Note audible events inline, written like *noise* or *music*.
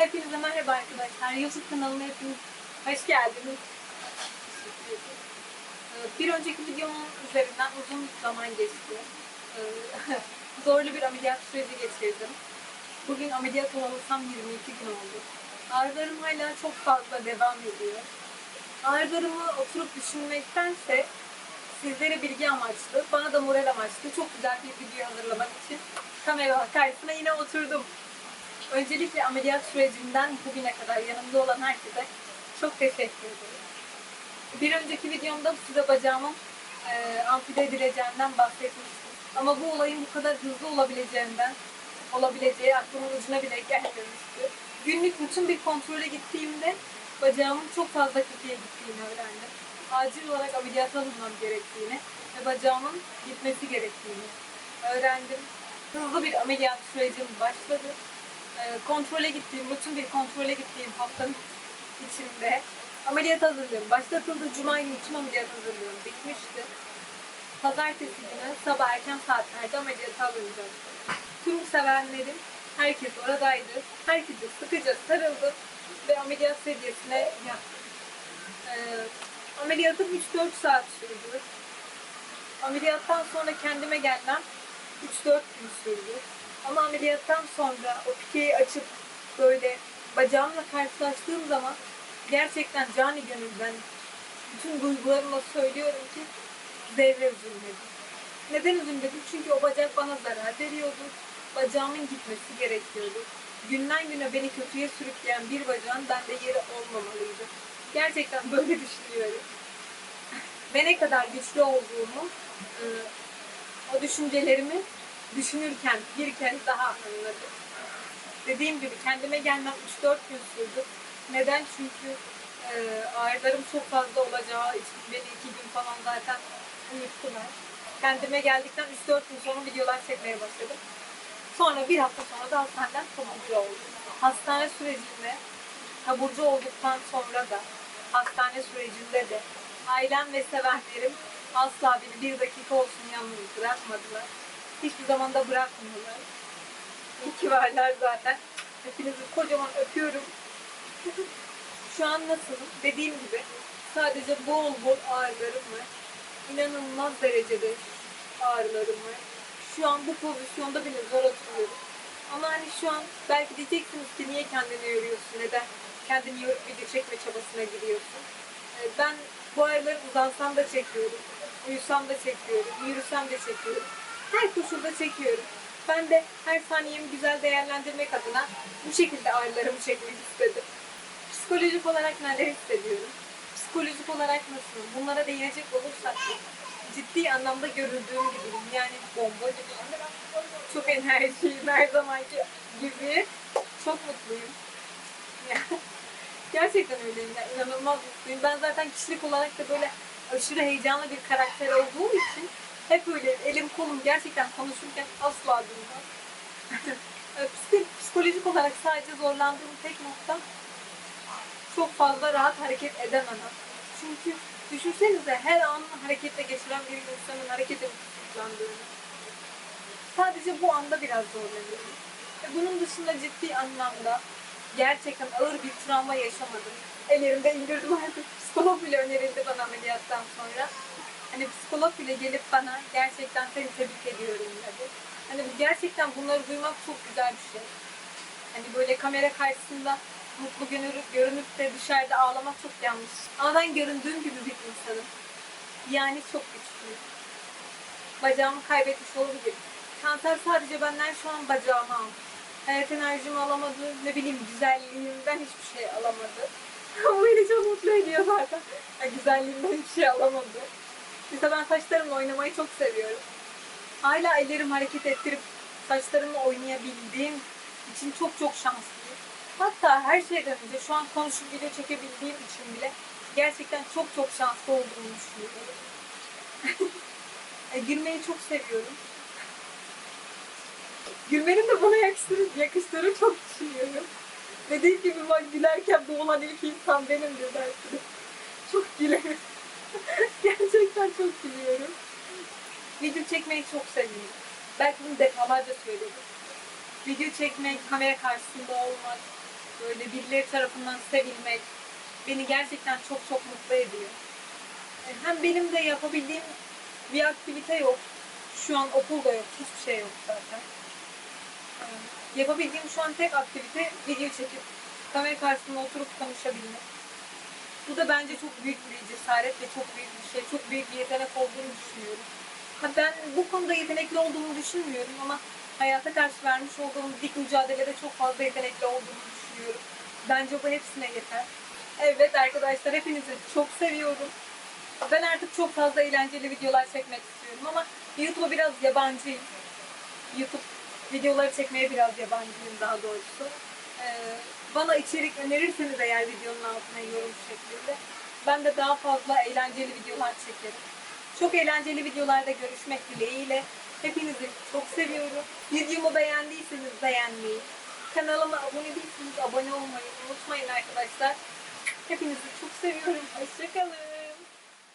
Hepinize merhaba arkadaşlar. YouTube kanalıma hepiniz hoş geldiniz. Ee, Bir önceki videomun üzerinden uzun zaman geçti. Ee, *laughs* Zorlu bir ameliyat süreci geçirdim. Bugün ameliyat olalırsam 22 gün oldu. Ağrılarım hala çok fazla devam ediyor. Ağrılarımı oturup düşünmektense sizlere bilgi amaçlı, bana da moral amaçlı çok güzel bir video hazırlamak için kamera karşısına yine oturdum. Öncelikle ameliyat sürecinden bugüne kadar yanımda olan herkese çok teşekkür ederim. Bir önceki videomda size bacağımın e, ampute edileceğinden bahsetmiştim. Ama bu olayın bu kadar hızlı olabileceğinden, olabileceği aklımın ucuna bile gelmemişti. Günlük bütün bir kontrole gittiğimde bacağımın çok fazla kötüye gittiğini öğrendim. Acil olarak ameliyata alınmam gerektiğini ve bacağımın gitmesi gerektiğini öğrendim. Hızlı bir ameliyat sürecim başladı kontrole gittiğim, bütün bir kontrole gittiğim haftanın içinde ameliyat hazırlığım başlatıldı. Cuma günü için ameliyat hazırlığım bitmişti. Pazartesi günü sabah erken saatlerde ameliyata alınacağım. Tüm sevenlerim, herkes oradaydı. Herkese sıkıca sarıldı ve ameliyat seviyesine yattı. E, ameliyatım 3-4 saat sürdü. Ameliyattan sonra kendime gelmem 3-4 gün sürdü. Ama ameliyattan sonra o pikeyi açıp böyle bacağımla karşılaştığım zaman gerçekten cani gönülden bütün duygularımla söylüyorum ki zerre üzülmedim. Neden üzülmedim? Çünkü o bacak bana zarar veriyordu. Bacağımın gitmesi gerekiyordu. Günden güne beni kötüye sürükleyen bir bacağın bende yeri olmamalıydı. Gerçekten böyle düşünüyorum. Ve ne kadar güçlü olduğumu, e, o düşüncelerimi düşünürken bir kez daha anladım. Dediğim gibi kendime gelmem 3-4 gün sürdü. Neden? Çünkü e, ağrılarım çok fazla olacağı için beni 2 gün falan zaten uyuttular. Kendime geldikten 3-4 gün sonra videolar çekmeye başladım. Sonra bir hafta sonra da hastaneden taburcu oldum. Hastane sürecinde taburcu olduktan sonra da hastane sürecinde de ailem ve sevenlerim asla beni bir dakika olsun yalnız bırakmadılar. Hiçbir zaman da bırakmıyorlar. İyi varlar zaten. Hepinizi kocaman öpüyorum. Şu an nasılım? Dediğim gibi sadece bol bol ağrılarım var. İnanılmaz derecede ağrılarım var. Şu an bu pozisyonda bile zor oturuyorum. Ama hani şu an belki diyeceksiniz ki niye kendini yoruyorsun? Neden kendini yorup video çekme çabasına giriyorsun? Ee, Ben bu ağrıları uzansam da çekiyorum. Uyusam da çekiyorum. Yürüsem de çekiyorum her koşulda çekiyorum. Ben de her saniyemi güzel değerlendirmek adına bu şekilde ağrılarımı çekmek istedim. Psikolojik olarak neler hissediyorum? Psikolojik olarak nasılım? Bunlara değinecek olursak ciddi anlamda görüldüğüm gibiyim. Yani bomba gibiyim. Çok enerjiyim her zamanki gibi. Çok mutluyum. Gerçekten öyleyim. Yani inanılmaz mutluyum. Ben zaten kişilik olarak da böyle aşırı heyecanlı bir karakter olduğum için hep öyle elim kolum gerçekten konuşurken asla durmaz. *laughs* Psik- Psikolojik olarak sadece zorlandığım tek nokta çok fazla rahat hareket edememem. Çünkü düşünsenize her an hareketle geçiren bir insanın harekete tutuklandığını. Sadece bu anda biraz zorlanıyorum. Ve bunun dışında ciddi anlamda gerçekten ağır bir travma yaşamadım. Ellerimde indirdim artık. *laughs* Psikolog bile önerildi bana ameliyattan sonra. Hani psikolog bile gelip bana gerçekten seni tebrik ediyorum dedi. Hani gerçekten bunları duymak çok güzel bir şey. Hani böyle kamera karşısında mutlu görünüp, görünüp de dışarıda ağlamak çok yanlış. Ama ben göründüğüm gibi bir insanım. Yani çok güçlüyüm. Bacağımı kaybetmiş olabilirim. Kanser sadece benden şu an bacağımı aldı. Hayat enerjimi alamadı, ne bileyim güzelliğimden hiçbir şey alamadı. *laughs* Ama beni çok mutlu ediyor zaten. Ya, güzelliğimden hiçbir şey alamadı. Mesela ben saçlarımla oynamayı çok seviyorum. Hala ellerimi hareket ettirip saçlarımla oynayabildiğim için çok çok şanslıyım. Hatta her şeyden önce şu an konuşup video çekebildiğim için bile gerçekten çok çok şanslı olduğumu düşünüyorum. *laughs* E, Gülmeyi çok seviyorum. Gülmenin de bana yakıştığını, yakıştığını çok düşünüyorum. Dediğim gibi bak gülerken boğulan ilk insan benimdir belki de. Çok gülerim. *laughs* Gerçekten çok gülüyorum. Video çekmeyi çok seviyorum. Belki bunu defalarca söyledim. Video çekmek, kamera karşısında olmak, böyle birileri tarafından sevilmek beni gerçekten çok çok mutlu ediyor. E, Hem benim de yapabildiğim bir aktivite yok. Şu an okulda yok, hiçbir şey yok zaten. E, Yapabildiğim şu an tek aktivite video çekip kamera karşısında oturup konuşabilmek. Bu da bence çok büyük bir cesaret ve çok büyük bir şey, çok büyük bir yetenek olduğunu düşünüyorum. Ha ben bu konuda yetenekli olduğumu düşünmüyorum ama hayata karşı vermiş olduğum dik mücadelede çok fazla yetenekli olduğumu düşünüyorum. Bence bu hepsine yeter. Evet arkadaşlar hepinizi çok seviyorum. Ben artık çok fazla eğlenceli videolar çekmek istiyorum ama YouTube'a biraz yabancıyım. YouTube videoları çekmeye biraz yabancıyım daha doğrusu. Ee, bana içerik önerirseniz eğer videonun altına yorum şeklinde ben de daha fazla eğlenceli videolar çekerim. Çok eğlenceli videolarda görüşmek dileğiyle. Hepinizi çok seviyorum. Videomu beğendiyseniz beğenmeyi, kanalıma abone değilseniz abone olmayı unutmayın arkadaşlar. Hepinizi çok seviyorum.